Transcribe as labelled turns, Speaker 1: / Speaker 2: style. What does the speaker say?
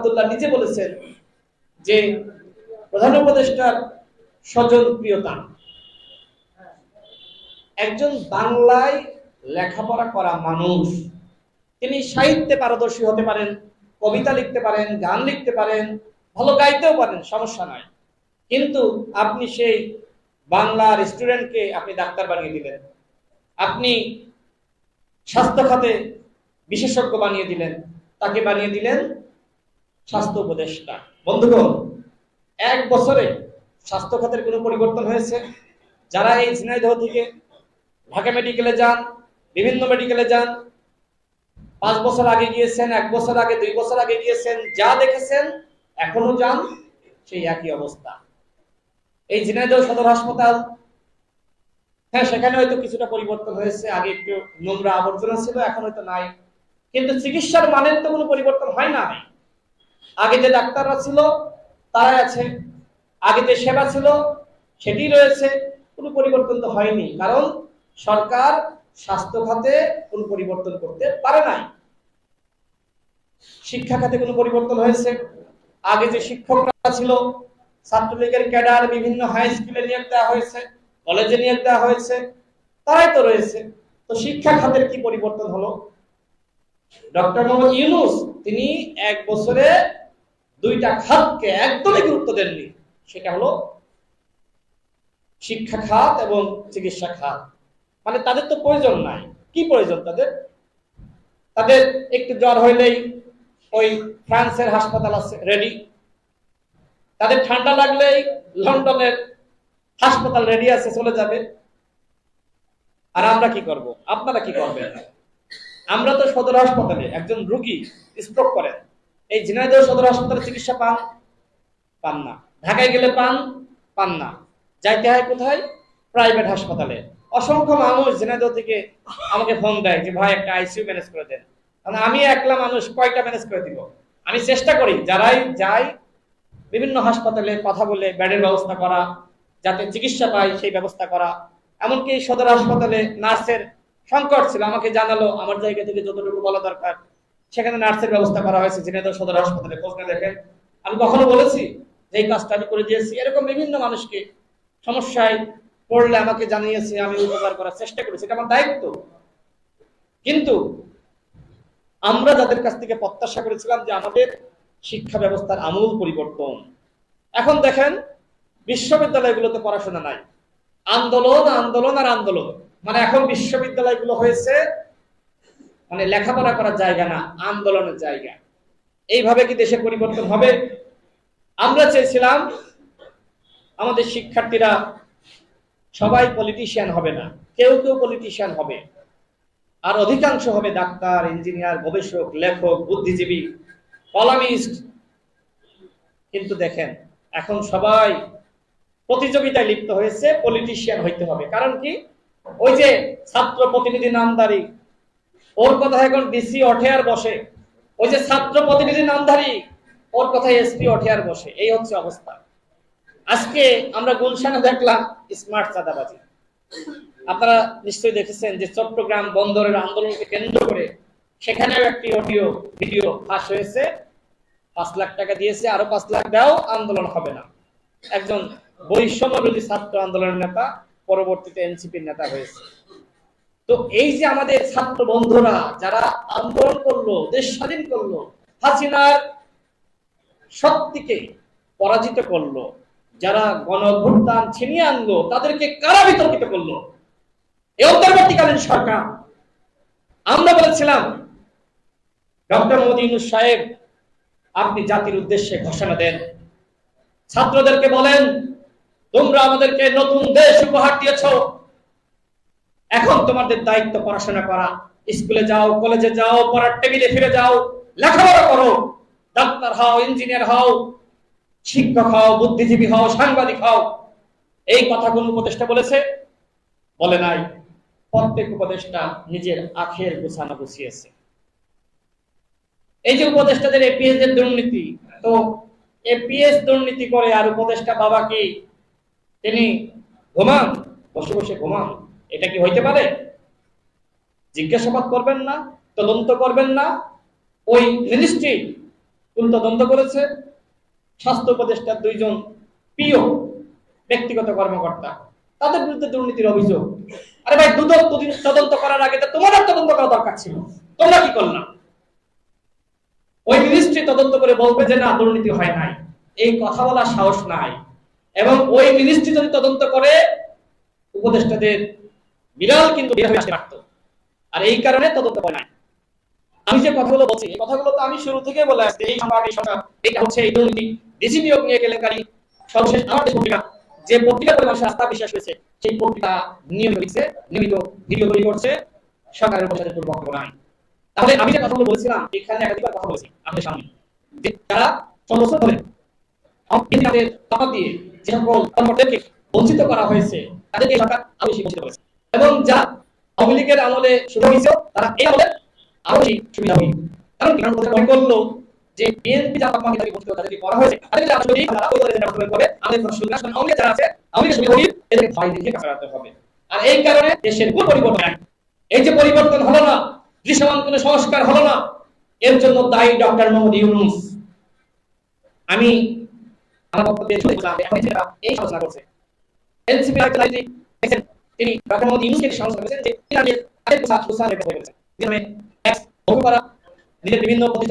Speaker 1: আবদুল্লাহ নিজে বলেছেন যে প্রধান উপদেষ্টার স্বজন প্রিয়তা একজন বাংলায় লেখাপড়া করা মানুষ, তিনি সাহিত্যে পারদর্শী হতে পারেন, কবিতা লিখতে পারেন, গান লিখতে পারেন, ভালো গাইতেও পারেন, সমস্যা নয়। কিন্তু আপনি সেই বাংলার স্টুডেন্টকে আপনি ডাক্তার বানিয়ে দিলেন। আপনি স্বাস্থ্য খাতে বিশেষজ্ঞ বানিয়ে দিলেন, তাকে বানিয়ে দিলেন স্বাস্থ্য উপদেষ্টা। বন্ধুগণ, এক বছরে স্বাস্থ্য খাতের কোনো পরিবর্তন হয়েছে? যারা এই ঝিনাইদহ থেকে ঢাকা মেডিকেলে যান, বিভিন্ন মেডিকেলে যান, পাঁচ বছর আগে গিয়েছেন, এক বছর আগে, দুই বছর আগে গিয়েছেন, যা দেখেছেন, এখনও যান, সেই একই অবস্থা। এই ঝিনাইদহ সদর হাসপাতাল হ্যাঁ সেখানে হয়তো কিছুটা পরিবর্তন হয়েছে, আগে একটু নোংরা আবর্জনা ছিল, এখন হয়তো নাই। কিন্তু চিকিৎসার মানের তো কোনো পরিবর্তন হয় না। আগে যে ডাক্তাররা ছিল, তারাই আছে। আগে যে সেবা ছিল সেটি রয়েছে। কোনো পরিবর্তন তো হয়নি, কারণ সরকার স্বাস্থ্য খাতে কোনো পরিবর্তন করতে পারে নাই। শিক্ষা খাতে কোনো পরিবর্তন হয়েছে। আগে যে শিক্ষকরা ছিল, ছাত্রলীগের ক্যাডার, বিভিন্ন হাই স্কুলে নিয়োগ দেওয়া হয়েছে, কলেজে নিয়োগ দেওয়া হয়েছে, তারাই তো রয়েছে। তো শিক্ষা খাতের কি পরিবর্তন হলো? ডক্টর মোহাম্মদ ইউনুস, তিনি এক বছরে দুইটা খাতকে একদমই গুরুত্ব দেননি। সেটা হলো শিক্ষা খাত এবং চিকিৎসা খাত। মানে তাদের তো প্রয়োজন নাই। কি প্রয়োজন তাদের? তাদের একটু জ্বর হইলেই ওই ফ্রান্সের হাসপাতাল আছে, রেডি। তাদের ঠান্ডা লাগলেই লন্ডনের হাসপাতাল রেডি আছে, চলে যাবে। আর আমরা কি করব? আপনারা কি করবেন? আমরা তো সদর হাসপাতালে একজন রুগী স্ট্রোক করেন। এই ঝিনাইদহ সদর হাসপাতালে চিকিৎসা পান? পান না। ঢাকায় গেলে পান? পান না। যাইতে হয় কোথায়? প্রাইভেট হাসপাতালে। অসংখ্য মানুষ ঝিনাইদহ থেকে আমাকে ফোন দেয় যে, ভাই, একটা আইসিইউ ম্যানেজ করে দেন। কারণ আমি একলা মানুষ কয়টা ম্যানেজ করে দিব? আমি চেষ্টা করি যারাই যাই, বিভিন্ন হাসপাতালে কথা বলে বেডের ব্যবস্থা করা, যাতে চিকিৎসা পায় সেই ব্যবস্থা করা। এমনকি সদর হাসপাতালে নার্সের সংকট ছিল, আমাকে জানালো, আমার জায়গা থেকে যতটুকু বলা দরকার সেখানে নার্সের ব্যবস্থা করা হয়েছে ঝিনাইদহ সদর হাসপাতালে প্রশ্নে দেখেন আমি কখনো বলেছি যে এই কাজটা আমি করে দিয়েছি। এরকম বিভিন্ন মানুষকে সমস্যায় পড়লে আমাকে জানিয়েছে, আমি উপকার করার চেষ্টা করেছি। এটা আমার দায়িত্ব। কিন্তু আমরা যাদের কাছ থেকে প্রত্যাশা করেছিলাম যে আমাদের শিক্ষা ব্যবস্থার আমূল পরিবর্তন, এখন দেখেন বিশ্ববিদ্যালয়গুলোতে পড়াশোনা নাই। আন্দোলন আন্দোলন আর আন্দোলন। মানে এখন বিশ্ববিদ্যালয়গুলো হয়েছে মানে লেখাপড়া করার জায়গা না, আন্দোলনের জায়গা। এইভাবে কি দেশের পরিবর্তন হবে? আমরা চেয়েছিলাম আমাদের শিক্ষার্থীরা সবাই পলিটিশিয়ান হবে না, কেউ কেউ পলিটিশিয়ান হবে। আর অধিকাংশ হবে ডাক্তার ইঞ্জিনিয়ার গবেষক, লেখক, বুদ্ধিজীবী, কলামিস্ট। কিন্তু দেখেন, এখন সবাই প্রতিযোগিতায় লিপ্ত হয়েছে পলিটিশিয়ান হইতে হবে। কারণ কি? ওই যে ছাত্র প্রতিনিধি নামদারি ওর কথা এখন ডিসি ওঠে আর বসে। ওই যে ছাত্র প্রতিনিধি নামধারী, ওর কথায় এসপি ওঠে আর বসে। এই হচ্ছে অবস্থা। আজকে আমরা গুলশানে দেখলাম স্মার্ট চাঁদাবাজি। আপনারা নিশ্চয়ই দেখেছেন যে চট্টগ্রাম বন্দরের আন্দোলনকে কেন্দ্র করে সেখানেও একটি অডিও ভিডিও ফাঁস হয়েছে। পাঁচ লাখ টাকা দিয়েছে, আরও পাঁচ লাখ দাও, আন্দোলন হবে না। একজন বৈষম্য ছাত্র আন্দোলনের নেতা, পরবর্তীতে এনসিপির নেতা হয়েছে। তো এই যে আমাদের ছাত্র বন্ধুরা যারা আন্দোলন করল, দেশ স্বাধীন করল, হাসিনার শক্তিকে পরাজিত করল, যারা গণভোটদান ছিনিয়ে আনলো, তাদেরকে কারা বিতর্কিত করল? এই অন্তর্বর্তীকালীন সরকার। আমরা বলেছিলাম, ডক্টর মোদী সাহেব, আপনি জাতির উদ্দেশ্যে ঘোষণা দেন। ছাত্রদেরকে বলেন, তোমরা আমাদেরকে নতুন দেশ উপহার দিয়েছ। এখন তোমাদের দায়িত্ব পড়াশোনা করা। স্কুলে যাও, কলেজে যাও, পড়ার টেবিলে ফিরে যাও, লেখাপড়া করো। ডাক্তার হও, ইঞ্জিনিয়ার হও, শিক্ষক হও, বুদ্ধিজীবী হও, সাংবাদিক হও। এই কথা কোন উপদেষ্টা বলেছে, বলে নাই। প্রত্যেক উপদেষ্টা নিজের আখের গোছানো গুছিয়েছে। এই যে উপদেষ্টাদের এপিএস এর দুর্নীতি, তো এপিএস দুর্নীতি করে আর উপদেষ্টা বাবা কি তিনি ঘুমান, বসে বসে ঘুমান। এটা কি হইতে পারে? জিজ্ঞাসাবাদ করবেন না, তদন্ত করবেন না। ওই মিনিস্ট্রি কোন তদন্ত করেছে? স্বাস্থ্য উপদেষ্টার দুইজন পিও, ব্যক্তিগত কর্মকর্তা, তাদের বিরুদ্ধে দুর্নীতির অভিযোগ। আরে ভাই, দুদক তদি- তদন্ত করার আগে তোমাদের তদন্ত করা দরকার ছিল। তোমরা কি করলাম ওই মিনিস্ট্রি তদন্ত করে বলবে যে, না, দুর্নীতি হয় নাই। এই কথা বলার সাহস নাই। এবং ওই মিনিস্ট্রি যদি তদন্ত করে, উপদেষ্টাদের বিড়াল কিন্তু বের হয়ে আসতে আর এই কারণে তদন্ত করে নাই। আমি যে কথাগুলো বলছি, এই কথাগুলো তো আমি শুরু থেকে বলে আসছি, এই সংবাদ এই সংবাদ, এটা হচ্ছে এই দুর্নীতি। ডিসি নিয়োগ নিয়ে কেলেঙ্কারি, সর্বশেষ আমার যে পত্রিকা যে পত্রিকা পরে মানুষের আস্থা বিশ্বাস হয়েছে, সেই পত্রিকা নিয়মিত লিখছে, নিয়মিত ভিডিও তৈরি করছে, সরকারের উপর সাথে বক্তব্য নাই। তাহলে আমি যে কথাগুলো বলছিলাম, এখানে একাধিকবার কথা বলেছি আপনাদের সামনে, যে যারা সমস্ত ধরে দিয়ে যে সকল কর্মকর্তাদেরকে বঞ্চিত করা হয়েছে, তাদেরকে সরকার আরও বেশি বঞ্চিত করেছে। এবং যা আওয়ামী লীগের আমলে শুরু হয়েছে, তারা এই আমলে আরও বেশি সুবিধা কারণ কারণ করল যে বিএনপি আপনাকে তাদেরকে করা হয়েছে তারা ওই দলের নেতা করে আমাদের কোনো আওয়ামী যারা আছে, আওয়ামী লীগের সুবিধা করাতে হবে। আর এই কারণে দেশের কোন পরিবর্তন এই যে পরিবর্তন হলো না, দৃশ্যমান কোনো সংস্কার হলো না, এর জন্য দায়ী ডক্টর মোহাম্মদ ইউনুস। আমি আমার এই সমালোচনা করছে। এনসিপি তিনি ডক্টর মোহাম্মদ ইউনুসকে করেছেন যে আগে আরেক প্রসাদ প্রসাদ রেখে বিভিন্ন প্রতিষ্ঠান